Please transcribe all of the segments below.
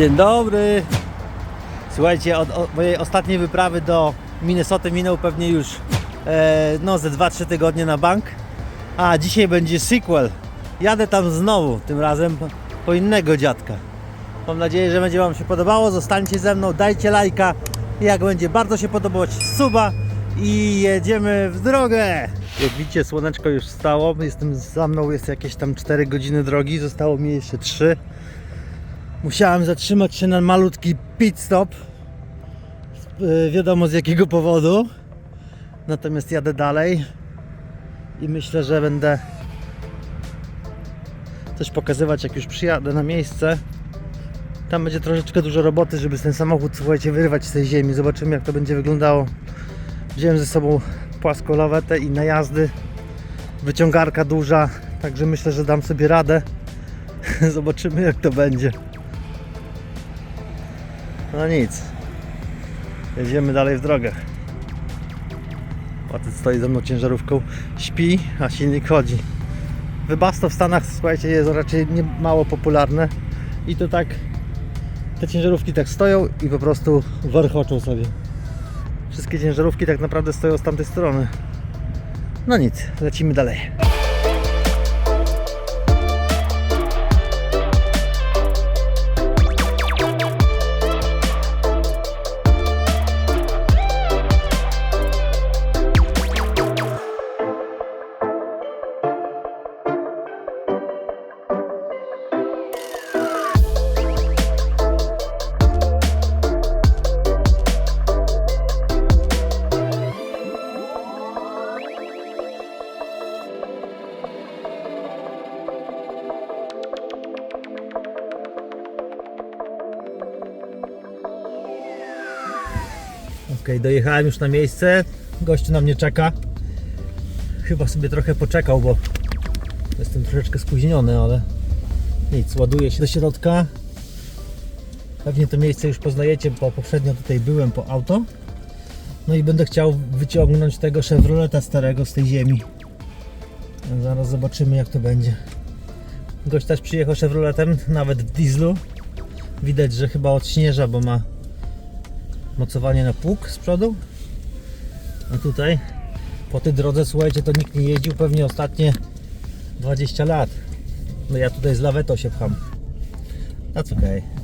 Dzień dobry. Słuchajcie, od, mojej ostatniej wyprawy do Minnesoty minął pewnie już e, no ze 2-3 tygodnie na bank. A dzisiaj będzie sequel. Jadę tam znowu, tym razem po, po innego dziadka. Mam nadzieję, że będzie Wam się podobało. Zostańcie ze mną, dajcie lajka. Jak będzie bardzo się podobać, suba i jedziemy w drogę. Jak widzicie, słoneczko już wstało. Jestem za mną, jest jakieś tam 4 godziny drogi. Zostało mi jeszcze 3. Musiałem zatrzymać się na malutki pit stop. Yy, Wiadomo z jakiego powodu. Natomiast jadę dalej i myślę, że będę też pokazywać jak już przyjadę na miejsce. Tam będzie troszeczkę dużo roboty, żeby ten samochód, słuchajcie, wyrwać z tej ziemi. Zobaczymy jak to będzie wyglądało. Wziąłem ze sobą płaską lawetę i najazdy. Wyciągarka duża, także myślę, że dam sobie radę. Zobaczymy jak to będzie. No nic. Jedziemy dalej w drogę. Facet stoi ze mną ciężarówką, śpi, a silnik chodzi. Wybasto w Stanach, słuchajcie, jest raczej nie mało popularne i to tak te ciężarówki tak stoją i po prostu warchoczą sobie. Wszystkie ciężarówki tak naprawdę stoją z tamtej strony. No nic, lecimy dalej. Ok, dojechałem już na miejsce. Gościu na mnie czeka. Chyba sobie trochę poczekał, bo jestem troszeczkę spóźniony, ale nic, ładuję się do środka. Pewnie to miejsce już poznajecie, bo poprzednio tutaj byłem po auto. No i będę chciał wyciągnąć tego Chevroleta starego z tej ziemi. Zaraz zobaczymy jak to będzie. Gość też przyjechał Chevroletem, nawet w dieslu. Widać, że chyba odśnieża, bo ma mocowanie na pług z przodu. A tutaj po tej drodze, słuchajcie, to nikt nie jeździł pewnie ostatnie 20 lat. No ja tutaj z lawetą się pcham. That's okay.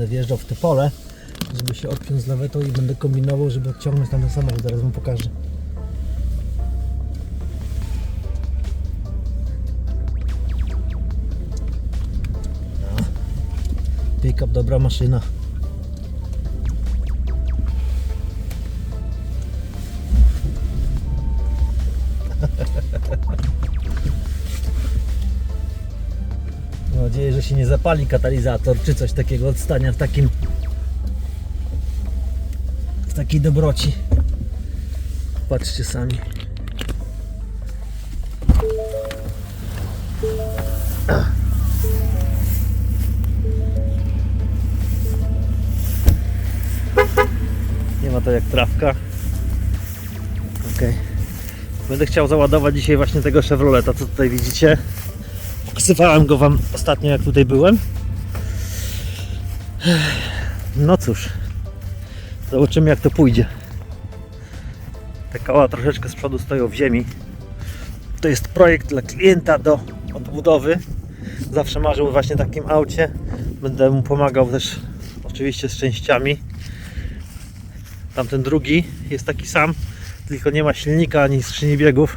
Będę wjeżdżał w te pole, żeby się odpiąć z lawetą i będę kombinował, żeby odciągnąć tam ten samochód. Zaraz wam pokażę. Pick-up dobra maszyna. Się nie zapali katalizator czy coś takiego odstania w takim w takiej dobroci. Patrzcie sami. Nie ma to jak trawka. Ok. Będę chciał załadować dzisiaj właśnie tego Chevroleta, co tutaj widzicie. Pokazywałem go Wam ostatnio, jak tutaj byłem. No cóż, zobaczymy, jak to pójdzie. Te koła troszeczkę z przodu stoją w ziemi. To jest projekt dla klienta do odbudowy. Zawsze marzył właśnie takim aucie. Będę mu pomagał też oczywiście z częściami. Tamten drugi jest taki sam, tylko nie ma silnika ani skrzyni biegów.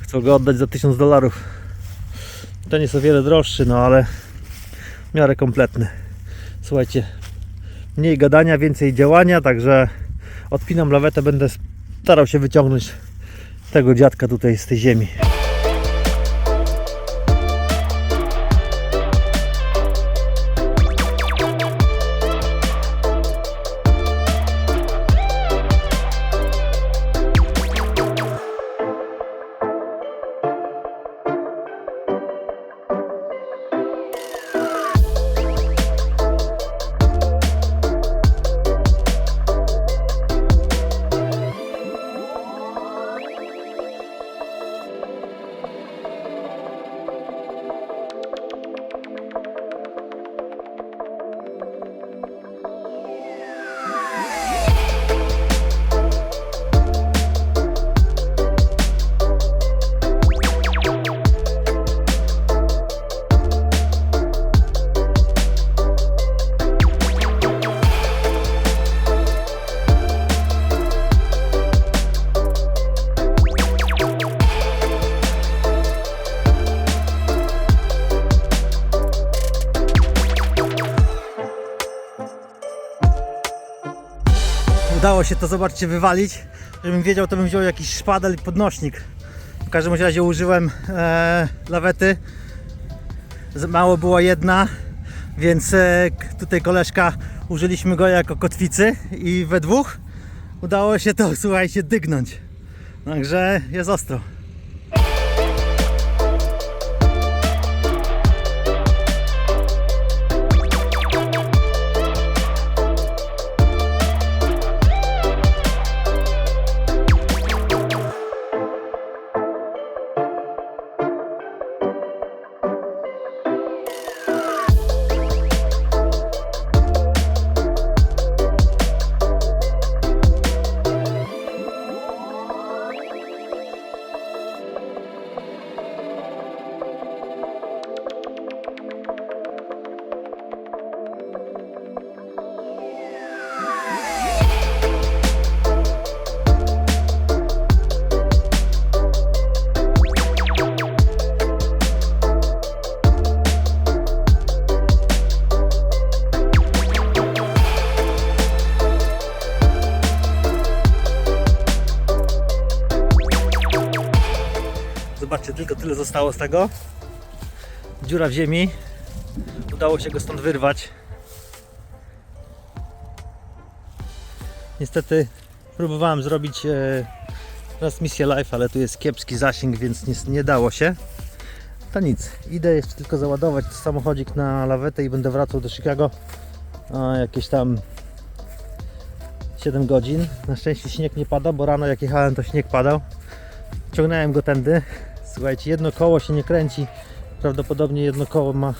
Chcę go oddać za 1000 dolarów. Ten jest o wiele droższy, no ale w miarę kompletny. Słuchajcie, mniej gadania, więcej działania, także odpinam lawetę, będę starał się wyciągnąć tego dziadka tutaj z tej ziemi. Udało się to, zobaczcie, wywalić. Żebym wiedział, to bym wziął jakiś szpadel i podnośnik. W każdym razie użyłem e, lawety. Mało było jedna, więc e, tutaj koleżka użyliśmy go jako kotwicy i we dwóch udało się to, słuchajcie, dygnąć. Także jest ostro. Tyle zostało z tego. Dziura w ziemi. Udało się go stąd wyrwać. Niestety próbowałem zrobić e, transmisję live, ale tu jest kiepski zasięg, więc nie, nie dało się. To nic, idę jeszcze tylko załadować samochodzik na lawetę i będę wracał do Chicago. A, jakieś tam 7 godzin. Na szczęście śnieg nie pada, bo rano jak jechałem to śnieg padał. Ciągnąłem go tędy. Słuchajcie, jedno koło się nie kręci. Prawdopodobnie jedno koło ma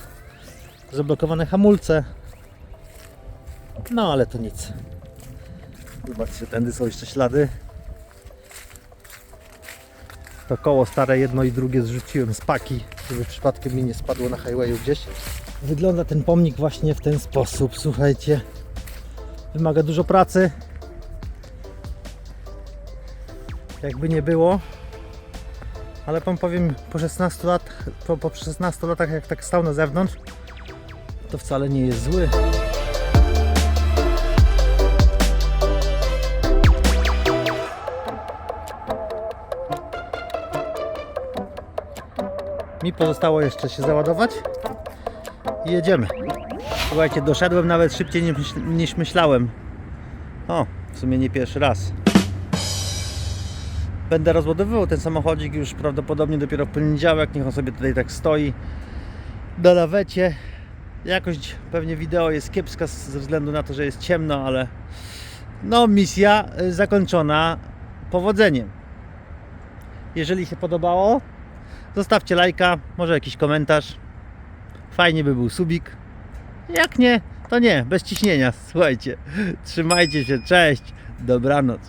zablokowane hamulce. No ale to nic. Zobaczcie, tędy są jeszcze ślady. To koło stare jedno i drugie zrzuciłem z paki, żeby przypadkiem mi nie spadło na highwayu gdzieś. Wygląda ten pomnik właśnie w ten sposób, słuchajcie. Wymaga dużo pracy. Jakby nie było, ale wam powiem po 16 lat, po, po 16 latach jak tak stał na zewnątrz, to wcale nie jest zły. Mi pozostało jeszcze się załadować i jedziemy. Słuchajcie, doszedłem nawet szybciej niż, niż myślałem. O, w sumie nie pierwszy raz. Będę rozładowywał ten samochodzik już prawdopodobnie dopiero w poniedziałek. Niech on sobie tutaj tak stoi na lawecie. Jakość pewnie wideo jest kiepska ze względu na to, że jest ciemno, ale no misja y, zakończona powodzeniem. Jeżeli się podobało, zostawcie lajka, może jakiś komentarz. Fajnie by był subik. Jak nie, to nie, bez ciśnienia. Słuchajcie, trzymajcie się, cześć, dobranoc.